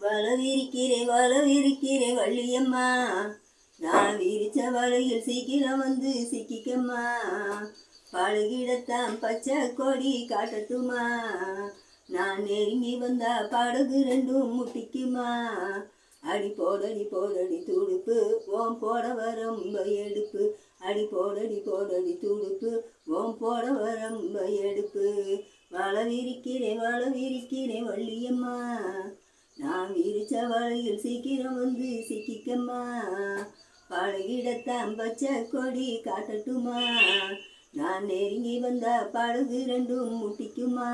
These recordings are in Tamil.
வளவிருக்கிறேன் வளவிருக்கிறேன் வள்ளியம்மா. நான் விரிச்ச வலையில் சீக்கிரம் வந்து சிக்கிக்கம்மா. பழகிடத்தான் பச்சை கொடி காட்டட்டுமா. நான் நெருங்கி வந்தா படகு ரெண்டும் முட்டிக்குமா. அடி போடடி போடடி துடுப்பு ஓம் போட வரம்ப எடுப்பு. அடி போடடி போடடி துடுப்பு ஓம் போட வரம்ப எடுப்பு. வளவிருக்கிறேன் வளவிருக்கிறேன் வள்ளியம்மா. நாம் இருச்ச வலையில் சீக்கிரம் வந்து சிக்கிக்கம்மா. பழகிடத்தான் பச்சை கொடி காட்டட்டுமா. நான் நெருங்கி வந்த படகு ரெண்டும் முட்டிக்குமா.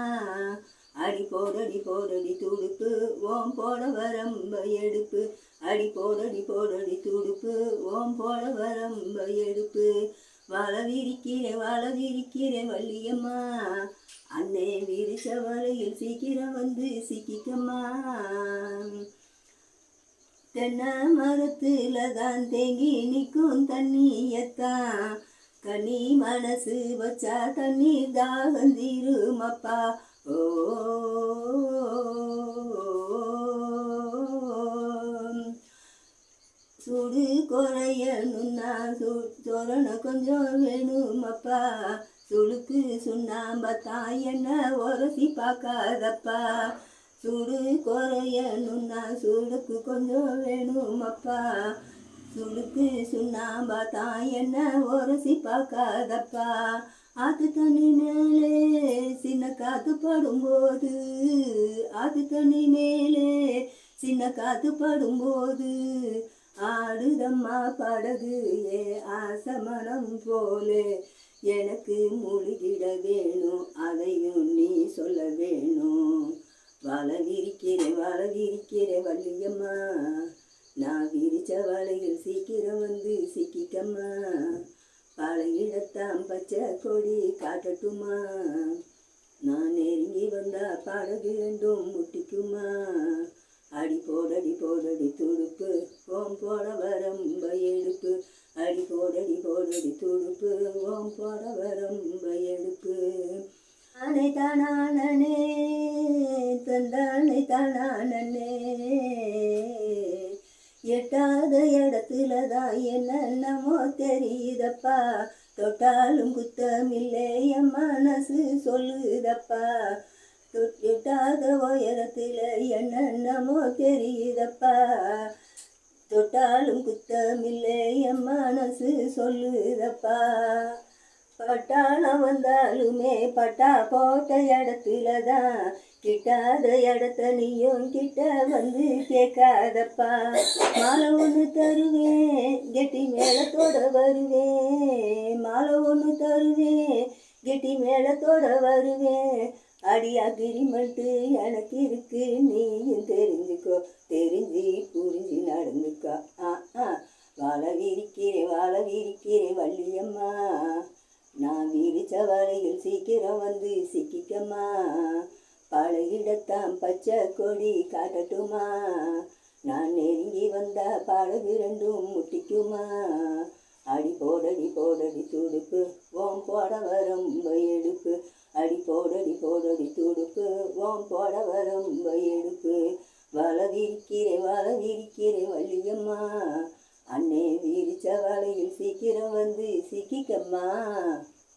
அடி போடடி போடடி துடுப்பு ஓம் போட வரம்ப எடுப்பு. அடி போடடி போடடி துடுப்பு ஓம் போட வரம்ப எடுப்பு. வளவிரிக்கிறேன் வளவிரிக்கிறேன் வள்ளியம்மா. அன்னை விரிச்ச வலையில் சீக்கிரம் வந்து சிக்கிக்கம்மா. தென்னை மரத்துல தான் தேங்கி நிற்கும் தண்ணியத்தான் கனி மனசு வச்சா தண்ணீர் தாகந்திருமப்பா ஓ சுடு சு சொரண கொஞ்சம் வேணுமப்பா. சுளுக்கு சுண்ணாம்பத்தான் என்ன உரசி பார்க்காதப்பா. சுடு குறையணுன்னா சுளுக்கு கொஞ்சம் வேணுமப்பா. சுளுக்கு சுண்ணாம்பத்தான் என்ன உரசி பார்க்காதப்பா. ஆத்து தண்ணி மேலே சின்ன காத்து படும்போது ஆத்து தண்ணி மேலே சின்ன காத்து படும்போது ஆடுதம்மா படகு ஏ ஆசமனம் போலே. எனக்கு மூழ்கிட வேணும் அதையும் நீ சொல்ல வேணும். வளவிரிக்கிறே வளவிரிக்கிறே வள்ளியம்மா. நான் விரிச்ச வலையில் சீக்கிரம் வந்து சிக்கிக்கம்மா பழகிடத்தான் பச்சை கொடி காட்டட்டுமா. நான் நெருங்கி வந்தா படகு ரெண்டும் முட்டிக்குமா. அடி போடடி போடடி துடுப்பு. ஓம் போட வரம்ப எடுப்பு அடி போடடி போடடி துடுப்பு. ஓம் போட வரம்ப எடுப்பு தானே தானானே தந்தானே தானானே எட்டாத இடத்துல தான் என்னென்னமோ தெரியுதப்பா. தொட்டாலும் குத்தமில்லை என் மனசு சொல்லுதப்பா. தொட்டாத உயரத்தில் என்னென்னமோ தெரியுதப்பா. தொட்டாலும் குத்தமில்லை என் மனசு சொல்லுதப்பா. பட்டாளம் வந்தாலுமே பட்டா போட்ட இடத்துல தான் கிட்டாத இடத்த நீயும் கிட்ட வந்து கேட்காதப்பா. மாலை ஒன்று தருவேன் கெட்டி மேளத்தோட வருவேன். மாலை ஒன்று தருவேன் கெட்டி மேளத்தோட வருவேன். அடி அக்ரிமெண்ட்டு எனக்கு இருக்கு. நீயும் தெரிஞ்சுக்கோ தெரிஞ்சு புரிஞ்சு நடந்துக்கோ. ஆ ஆ. வாழ வீரிக்கிறே வாழ வீரிக்கிறே வள்ளியம்மா. நான் வீரிச்ச வலையில் சீக்கிரம் வந்து சிக்கிக்கம்மா. பழகிடத்தான் பச்சை கொடி காட்டட்டுமா. நான் நெருங்கி வந்தா பழகு ரெண்டும் முட்டிக்குமா. அடி போடடி போடடி துடுப்பு ஓம் போட வரும் இருக்கிற வள்ளியம்மா. அண்ணே வீரிச்ச வலையில் சீக்கிரம் வந்து சிக்கிக்கம்மா.